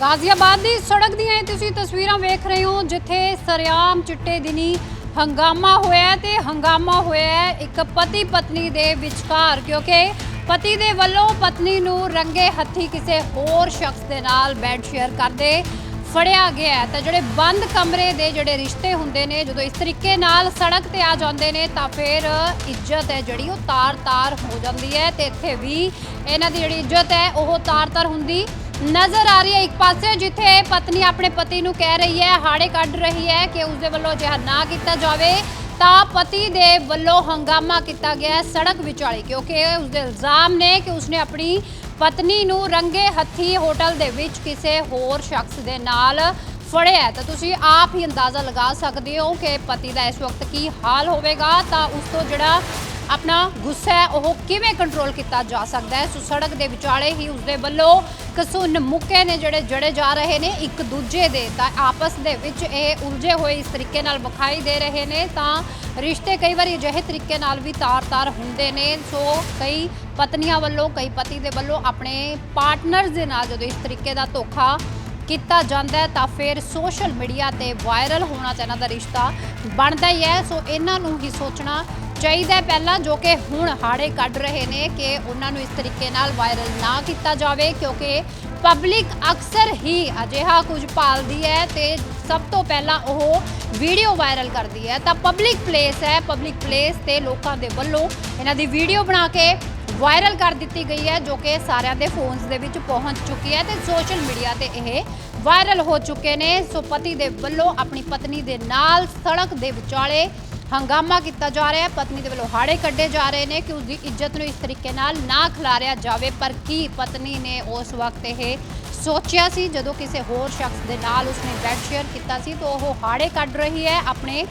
ਗਾਜ਼ੀਆਬਾਦ ਦੀ ਸੜਕ ਦੀਆਂ ਇਹ ਤੁਸੀਂ ਤਸਵੀਰਾਂ ਵੇਖ ਰਹੇ ਹੋ, ਜਿੱਥੇ ਸਰਿਆਮ ਚਿੱਟੇ ਦਿਨੀ ਹੰਗਾਮਾ ਹੋਇਆ ਹੈ ਤੇ ਹੰਗਾਮਾ ਹੋਇਆ ਇੱਕ ਪਤੀ ਪਤਨੀ ਦੇ ਵਿਚਕਾਰ, ਕਿਉਂਕਿ ਪਤੀ ਦੇ ਵੱਲੋਂ ਪਤਨੀ ਨੂੰ ਰੰਗੇ ਹੱਥੀ ਕਿਸੇ ਹੋਰ ਸ਼ਖਸ ਦੇ ਨਾਲ ਬੈੱਡ ਸ਼ੇਅਰ ਕਰਦੇ ਫੜਿਆ ਗਿਆ ਤਾਂ ਜਿਹੜੇ ਬੰਦ ਕਮਰੇ ਦੇ ਜਿਹੜੇ ਰਿਸ਼ਤੇ ਹੁੰਦੇ ਨੇ, ਜਦੋਂ ਇਸ ਤਰੀਕੇ ਨਾਲ ਸੜਕ ਤੇ ਆ ਜਾਂਦੇ ਨੇ, ਤਾਂ ਫਿਰ ਇੱਜ਼ਤ ਹੈ ਜਿਹੜੀ ਉਹ ਤਾਰ-ਤਾਰ ਹੋ ਜਾਂਦੀ ਹੈ ਤੇ ਇੱਥੇ ਵੀ ਇਹਨਾਂ ਦੀ ਜਿਹੜੀ ਇੱਜ਼ਤ ਹੈ, ਉਹ ਤਾਰ-ਤਾਰ ਹੁੰਦੀ ਨਜ਼ਰ ਆ ਰਹੀ ਹੈ ਇੱਕ ਪਾਸੇ, ਜਿੱਥੇ ਪਤਨੀ ਆਪਣੇ ਪਤੀ ਨੂੰ ਕਹਿ ਰਹੀ ਹੈ, ਹਾੜੇ ਕੱਢ ਰਹੀ ਹੈ ਕਿ ਉਸਦੇ ਵੱਲੋਂ ਅਜਿਹਾ ਨਾ ਕੀਤਾ ਜਾਵੇ, ਤਾਂ ਪਤੀ ਦੇ ਵੱਲੋਂ ਹੰਗਾਮਾ ਕੀਤਾ ਗਿਆ ਸੜਕ ਵਿਚਾਲੇ, ਕਿਉਂਕਿ ਉਸਦੇ ਇਲਜ਼ਾਮ ਨੇ ਕਿ ਉਸਨੇ ਆਪਣੀ ਪਤਨੀ ਨੂੰ ਰੰਗੇ ਹੱਥੀ ਹੋਟਲ ਦੇ ਵਿੱਚ ਕਿਸੇ ਹੋਰ ਸ਼ਖਸ ਦੇ ਨਾਲ ਫੜਿਆ ਤਾਂ ਤੁਸੀਂ ਆਪ ਹੀ ਅੰਦਾਜ਼ਾ ਲਗਾ ਸਕਦੇ ਹੋ ਕਿ ਪਤੀ ਦਾ ਇਸ ਵਕਤ ਕੀ ਹਾਲ ਹੋਵੇਗਾ, ਤਾਂ ਉਸ ਤੋਂ ਜਿਹੜਾ ਆਪਣਾ ਗੁੱਸਾ ਹੈ, ਉਹ ਕਿਵੇਂ ਕੰਟਰੋਲ ਕੀਤਾ ਜਾ ਸਕਦਾ ਹੈ? ਸੋ ਸੜਕ ਦੇ ਵਿਚਾਲੇ ਹੀ ਉਸਦੇ ਵੱਲੋਂ ਕਸੂਨ ਮੁੱਕੇ ਨੇ ਜਿਹੜੇ ਜੜੇ ਜਾ ਰਹੇ ਨੇ ਇੱਕ ਦੂਜੇ ਦੇ। ਤਾਂ ਆਪਸ ਦੇ ਵਿੱਚ ਇਹ ਉਲਝੇ ਹੋਏ ਇਸ ਤਰੀਕੇ ਨਾਲ ਵਿਖਾਈ ਦੇ ਰਹੇ ਨੇ। ਤਾਂ ਰਿਸ਼ਤੇ ਕਈ ਵਾਰੀ ਅਜਿਹੇ ਤਰੀਕੇ ਨਾਲ ਵੀ ਤਾਰ-ਤਾਰ ਹੁੰਦੇ ਨੇ। ਸੋ ਕਈ ਪਤਨੀਆਂ ਵੱਲੋਂ, ਕਈ ਪਤੀ ਦੇ ਵੱਲੋਂ ਆਪਣੇ ਪਾਰਟਨਰਸ ਦੇ ਨਾਲ ਜਦੋਂ ਇਸ ਤਰੀਕੇ ਦਾ ਧੋਖਾ ਕੀਤਾ ਜਾਂਦਾ ਤਾਂ ਫਿਰ ਸੋਸ਼ਲ ਮੀਡੀਆ ਤੇ ਵਾਇਰਲ ਹੋਣਾ ਤਾਂ ਇਹਨਾਂ ਦਾ ਰਿਸ਼ਤਾ ਬਣਦਾ ਹੀ ਹੈ। ਸੋ ਇਹਨਾਂ ਨੂੰ ਹੀ ਸੋਚਣਾ ਚਾਹੀਦਾ ਪਹਿਲਾਂ ਜੋ ਕਿ ਹੁਣ ਹਾੜੇ ਕੱਢ ਰਹੇ ਨੇ ਕਿ ਉਹਨਾਂ ਨੂੰ ਇਸ ਤਰੀਕੇ ਨਾਲ ਵਾਇਰਲ ਨਾ ਕੀਤਾ ਜਾਵੇ, ਕਿਉਂਕਿ ਪਬਲਿਕ ਅਕਸਰ ਹੀ ਅਜਿਹਾ ਕੁਝ ਪਾਲਦੀ ਹੈ ਤੇ ਸਭ ਤੋਂ ਪਹਿਲਾਂ ਉਹ ਵੀਡੀਓ ਵਾਇਰਲ ਕਰਦੀ ਹੈ। ਤਾਂ ਪਬਲਿਕ ਪਲੇਸ ਹੈ ਪਬਲਿਕ ਪਲੇਸ ਤੇ ਲੋਕਾਂ ਦੇ ਵੱਲੋਂ ਇਹਨਾਂ ਦੀ ਵੀਡੀਓ ਬਣਾ ਕੇ ਵਾਇਰਲ ਕਰ ਦਿੱਤੀ ਗਈ ਹੈ, ਜੋ ਕਿ ਸਾਰਿਆਂ ਦੇ ਫੋਨਸ ਦੇ ਵਿੱਚ ਪਹੁੰਚ ਚੁੱਕੀ ਹੈ ਤੇ ਸੋਸ਼ਲ ਮੀਡੀਆ ਤੇ ਇਹ ਵਾਇਰਲ ਹੋ ਚੁੱਕੇ ਨੇ। ਸੋ ਪਤੀ ਦੇ ਵੱਲੋਂ ਆਪਣੀ ਪਤਨੀ ਦੇ ਨਾਲ ਸੜਕ ਦੇ ਵਿਚਾਲੇ ਹੰਗਾਮਾ ਕੀਤਾ ਜਾ ਰਿਹਾ ਹੈ। ਪਤਨੀ ਦੇ ਵੱਲੋਂ ਹਾੜੇ ਕੱਢੇ ਜਾ ਰਹੇ ਨੇ ਕਿ ਉਸਦੀ ਇੱਜ਼ਤ ਨੂੰ ਇਸ ਤਰੀਕੇ ਨਾਲ ਨਾ ਖਿਲਾਰਿਆ ਜਾਵੇ। ਪਰ ਕੀ ਪਤਨੀ ਨੇ ਉਸ ਵਕਤ ਇਹ ਸੋਚਿਆ ਸੀ? ਜਦੋਂ ਕਿਸੇ ਹੋਰ ਸ਼ਖਸ ਦੇ ਨਾਲ ਉਸਨੇ ਬੈਡ ਸ਼ੇਅਰ ਕੀਤਾ ਸੀ, ਤਾਂ ਉਹ ਹਾੜੇ ਕੱਢ ਰਹੀ ਹੈ ਆਪਣੇ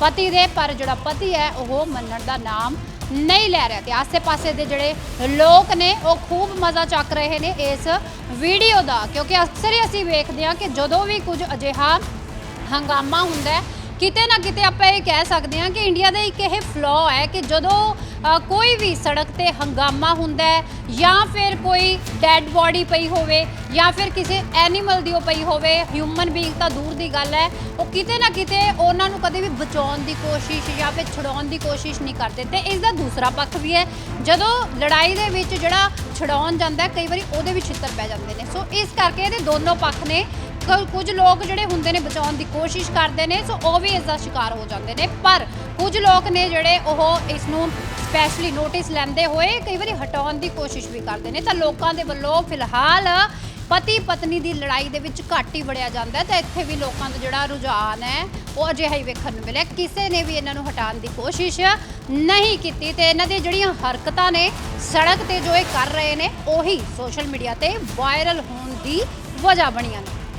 ਪਤੀ ਦੇ। ਪਰ ਜਿਹੜਾ ਪਤੀ ਹੈ, ਉਹ ਮੰਨਣ ਦਾ ਨਾਮ ਨਹੀਂ ਲੈ ਰਿਹਾ। ਤੇ ਆਸੇ-ਪਾਸੇ ਦੇ ਜਿਹੜੇ ਲੋਕ ਨੇ, ਉਹ ਖੂਬ ਮਜ਼ਾ ਚੱਕ ਰਹੇ ਨੇ ਇਸ ਵੀਡੀਓ ਦਾ। ਕਿਉਂਕਿ ਅਕਸਰ ਹੀ ਅਸੀਂ ਵੇਖਦੇ ਹਾਂ ਕਿ ਜਦੋਂ ਵੀ ਕੁਝ ਅਜਿਹਾ ਹੰਗਾਮਾ ਹੁੰਦਾ ਹੈ ਕਿਤੇ ਨਾ ਕਿਤੇ ਆਪਾਂ ਇਹ ਕਹਿ ਸਕਦੇ ਹਾਂ ਕਿ ਇੰਡੀਆ ਦਾ ਇੱਕ ਇਹ ਫਲੋ ਹੈ ਕਿ ਜਦੋਂ ਕੋਈ ਵੀ ਸੜਕ ਤੇ ਹੰਗਾਮਾ ਹੁੰਦਾ ਹੈ ਜਾਂ ਫਿਰ ਕੋਈ ਡੈੱਡ ਬੋਡੀ ਪਈ ਹੋਵੇ ਜਾਂ ਫਿਰ ਕਿਸੇ ਐਨੀਮਲ ਦੀ ਉਹ ਪਈ ਹੋਵੇ ਹਿਊਮਨ ਬੀਇੰਗ ਤਾਂ ਦੂਰ ਦੀ ਗੱਲ ਹੈ, ਉਹ ਕਿਤੇ ਨਾ ਕਿਤੇ ਉਹਨਾਂ ਨੂੰ ਕਦੇ ਵੀ ਬਚਾਉਣ ਦੀ ਕੋਸ਼ਿਸ਼ ਜਾਂ ਫਿਰ ਛਡਾਉਣ ਦੀ ਕੋਸ਼ਿਸ਼ ਨਹੀਂ ਕਰਦੇ ਤੇ ਇਸ ਦਾ ਦੂਸਰਾ ਪੱਖ ਵੀ ਹੈ, ਜਦੋਂ ਲੜਾਈ ਦੇ ਵਿੱਚ ਜਿਹੜਾ ਛਡਾਉਣ ਜਾਂਦਾ ਕਈ ਵਾਰੀ ਉਹਦੇ ਵੀ ਛਿੱਤਰ ਪੈ ਜਾਂਦੇ ਨੇ। ਸੋ ਇਸ ਕਰਕੇ ਇਹਦੇ ਦੋਨੋਂ ਪੱਖ ਨੇ। ਕ- ਕੁਝ ਲੋਕ ਜਿਹੜੇ ਹੁੰਦੇ ਨੇ ਬਚਾਉਣ ਦੀ ਕੋਸ਼ਿਸ਼ ਕਰਦੇ ਨੇ, ਸੋ ਉਹ ਵੀ ਇਸ ਦਾ ਸ਼ਿਕਾਰ ਹੋ ਜਾਂਦੇ ਨੇ। ਪਰ ਕੁਝ ਲੋਕ ਨੇ ਜਿਹੜੇ ਉਹ ਇਸ ਨੂੰ ਸਪੈਸ਼ਲੀ ਨੋਟਿਸ ਲੈਂਦੇ ਹੋਏ ਕਈ ਵਾਰੀ ਹਟਾਉਣ ਦੀ ਕੋਸ਼ਿਸ਼ ਵੀ ਕਰਦੇ ਨੇ। ਤਾਂ ਲੋਕਾਂ ਦੇ ਵੱਲੋਂ ਫਿਲਹਾਲ ਪਤੀ ਪਤਨੀ ਦੀ ਲੜਾਈ ਦੇ ਵਿੱਚ ਘੱਟ ਹੀ ਵੜਿਆ ਜਾਂਦਾ ਹੈ। ਤਾਂ ਇੱਥੇ ਵੀ ਲੋਕਾਂ ਦਾ ਜਿਹੜਾ ਰੁਝਾਨ ਹੈ, ਉਹ ਅਜਿਹਾ ਹੀ ਵੇਖਣ ਨੂੰ ਮਿਲਿਆ। ਕਿਸੇ ਨੇ ਵੀ ਇਹਨਾਂ ਨੂੰ ਹਟਾਉਣ ਦੀ ਕੋਸ਼ਿਸ਼ ਨਹੀਂ ਕੀਤੀ ਤੇ ਇਹਨਾਂ ਦੀਆਂ ਜਿਹੜੀਆਂ ਹਰਕਤਾਂ ਨੇ, ਸੜਕ ਤੇ ਜੋ ਇਹ ਕਰ ਰਹੇ ਨੇ, ਉਹੀ ਸੋਸ਼ਲ ਮੀਡੀਆ ਤੇ ਵਾਇਰਲ ਹੋਣ ਦੀ ਵਜ੍ਹਾ ਬਣੀਆਂ ਨੇ।